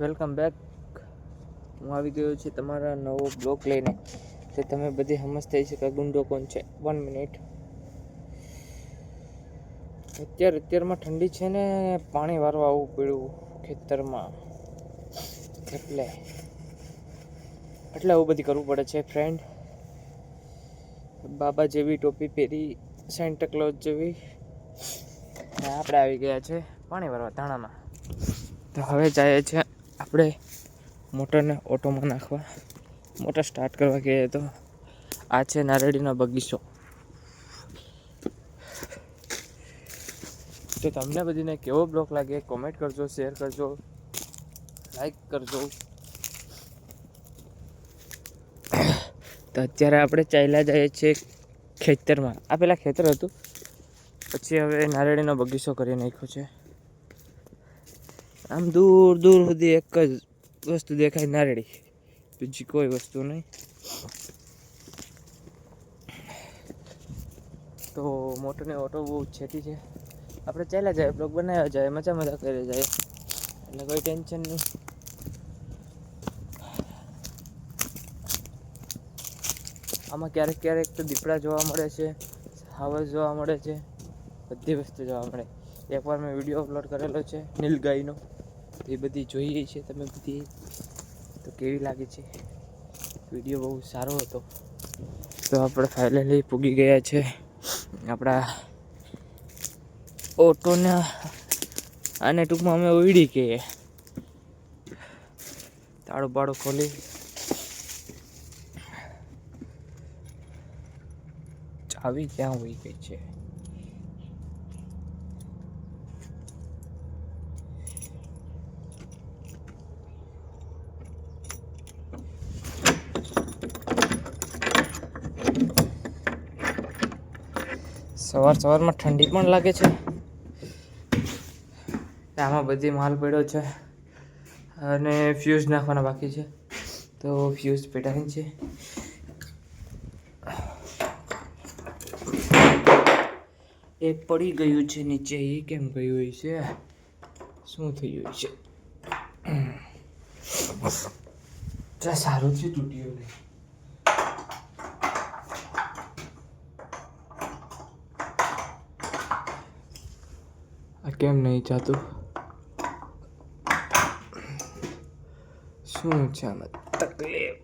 Welcome back. હું આવી ગયો છું તમારા નવો બ્લોક લઈને. તો તમે બધી સમજ થઈ શકે. ગુંડો કોણ છે? વન મિનિટ અત્યારે, અત્યારમાં ઠંડી છે ને, પાણી વારવા આવવું પડ્યું ખેતરમાં. એટલે એટલે આવું બધી કરવું પડે છે ફ્રેન્ડ બાબા જેવી ટોપી પહેરી સેન્ટા ક્લોઝ જેવી. આપણે આવી ગયા છે પાણી ભરવા ધાણામાં. તો હવે જાય છે આપણે મોટરને ઓટોમાં નાખવા. મોટર સ્ટાર્ટ કરવા કહીએ તો આ છે નારળીનો બગીચો. તો તમને બધીને કેવો બ્લોગ લાગે કોમેન્ટ કરજો શેર કરજો લાઈક કરજો. તો અત્યારે આપણે ચાલ્યા જઈએ છીએ ખેતરમાં. આ પેલા ખેતર હતું. પછી હવે નારળીનો બગીચો કરી નાખ્યો છે. આમ દૂર દૂર સુધી એક જ વસ્તુ દેખાય નારળી બીજી કોઈ વસ્તુ નહીં. તો મોટોને ઓટો બહુ છેતી છે. આપણે ચાલ્યા જાય બ્લોગ બનાવ્યા જાય મજા મજા કરી જાય. એટલે કોઈ ટેન્શન નહીં. આમાં ક્યારેક ક્યારેક તો દીપડા જોવા મળે છે, હાવસ જોવા મળે છે, બધી વસ્તુ જોવા મળે. એકવાર મેં વીડિયો અપલોડ કરેલો છે એ બધી જોઈએ છે તમે બધી. તો કેવી લાગે છે? વીડિયો બહુ સારો હતો. તો આપણે ફાઇનલી પૂગી ગયા છે. આપણા ઓટોના આને ટૂંકમાં અમે ઉડી કહીએ. તાળું બાળું ખોલી. ચાવી ક્યાં હોઈ ગઈ છે? સવાર સવારમાં ઠંડી પણ લાગે છે. આમાં બધી માલ પડ્યો છે. અને ફ્યુઝ નાખવાના બાકી છે. તો ફ્યુઝ પેટાની છે. એ પડી ગયું છે નીચે. એ કેમ ગયું હોય છે? શું થયું છે? સારું છે તૂટ્યું નહીં. કેમ નહીં જાતું? શું છે આમાં તકલીફ?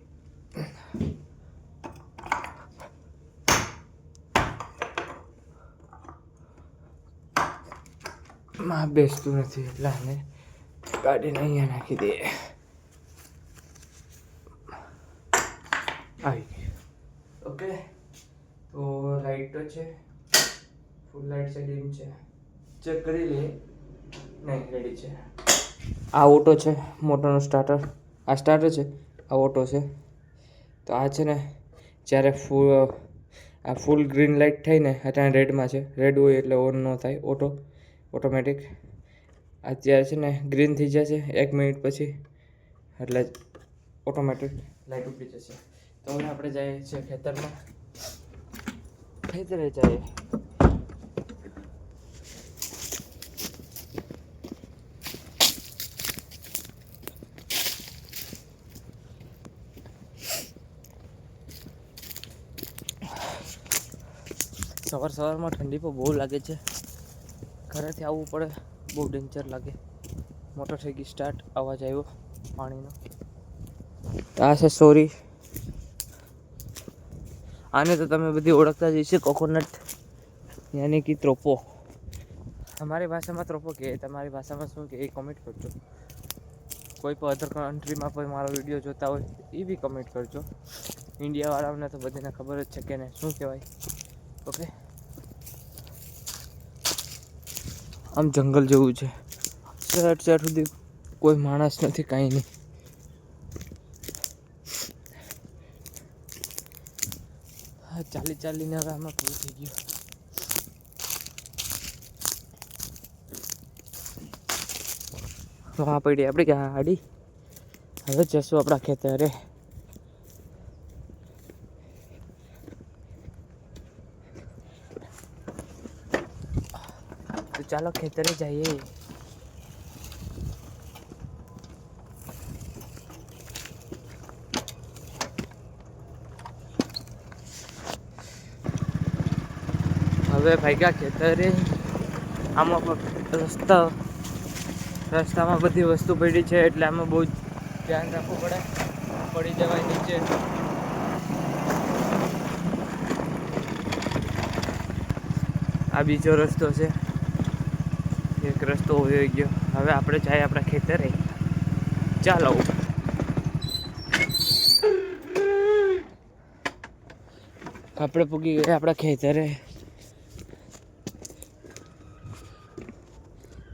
માં બેસતું નથી એટલે આને કાઢીને અહીંયા નાખી દે. આવી ઓકે તો લાઈટ તો છે. ફૂલ લાઈટ છે ડીમ છે. ચેક કરી લઈએ નહીં રેડી છે. આ ઓટો છે મોટરનો સ્ટાર્ટર આ સ્ટાર્ટર છે આ ઓટો છે. તો આ છે ને જ્યારે ફૂલ આ ફૂલ ગ્રીન લાઇટ થાય ને અત્યારે રેડમાં છે. રેડ હોય એટલે ઓન ન થાય ઓટો ઓટોમેટિક અત્યારે છે ને ગ્રીન થઈ જશે એક મિનિટ પછી. એટલે ઓટોમેટિક લાઇટ ઉપડી જશે. તો હવે આપણે જઈએ છીએ ખેતરમાં. ખેતરે જઈએ. સવાર સવારમાં ઠંડી પણ બહુ લાગે છે. ઘરેથી આવવું પડે, બહુ ડેન્જર લાગે. મોટર થઈ ગઈ સ્ટાર્ટ અવાજ આવ્યો પાણીનો. આ છે સોરી. આને તો તમે બધી ઓળખતા જ હશે કોકોનટ યાની કે ત્રોપો. અમારી ભાષામાં ત્રોપો કે તમારી ભાષામાં શું કે એ કમેન્ટ કરજો. કોઈ પણ અધર કન્ટ્રીમાં કોઈ મારો વીડિયો જોતા હોય, એ બી કમેન્ટ કરજો. ઇન્ડિયાવાળાઓને તો બધાને ખબર જ છે કે ને શું કહેવાય. ઓકે આમ જંગલ જેવું છે. ચાર ચાર સુધી કોઈ માણસ નથી, કાંઈ નહીં. હા, ચાલી ચાલીને હવે આમાં પૂરું થઈ ગયું. વાહ, પડી આપણી ગાડી. હવે જશું આપણા ખેતરે. ચાલો ખેતરે જઈએ. હવે ભાઈકા ખેતરે આમાં રસ્તા, રસ્તામાં બધી વસ્તુ પડી છે એટલે આમાં બહુ ધ્યાન રાખવું પડે. પડી જવાય નીચે. આ બીજો રસ્તો છે. એક રસ્તો હોય ગયો. હવે આપણે જાય આપણા ખેતરે. ચાલો. આપણે પૂગી ગયા આપણા ખેતરે.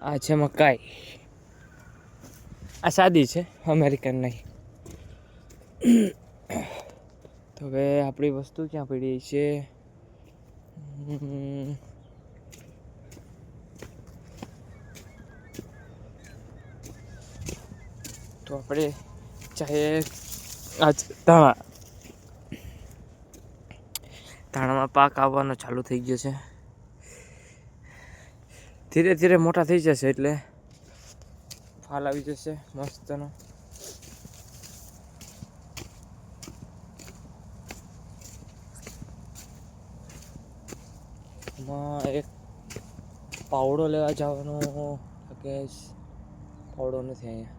આ છે મકાઈ. આ સાદી છે, અમેરિકન નહીં. તો હવે આપણી વસ્તુ ક્યાં પડી છે? તો આપણે ચાહે આજ ધાણા. ધાણામાં પાક આવવાનો ચાલુ થઈ ગયો છે. ધીરે ધીરે મોટા થઈ જશે એટલે ફાલ આવી જશે મસ્તનો. એક પાવડો લેવા જવાનો, કે પાવડો નથી અહીંયા.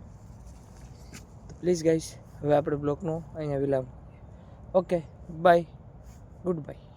પ્લીઝ ગાઈસ હવે આપણે બ્લોગનો અહીંયા વિલામ ઓકે બાય ગુડ બાય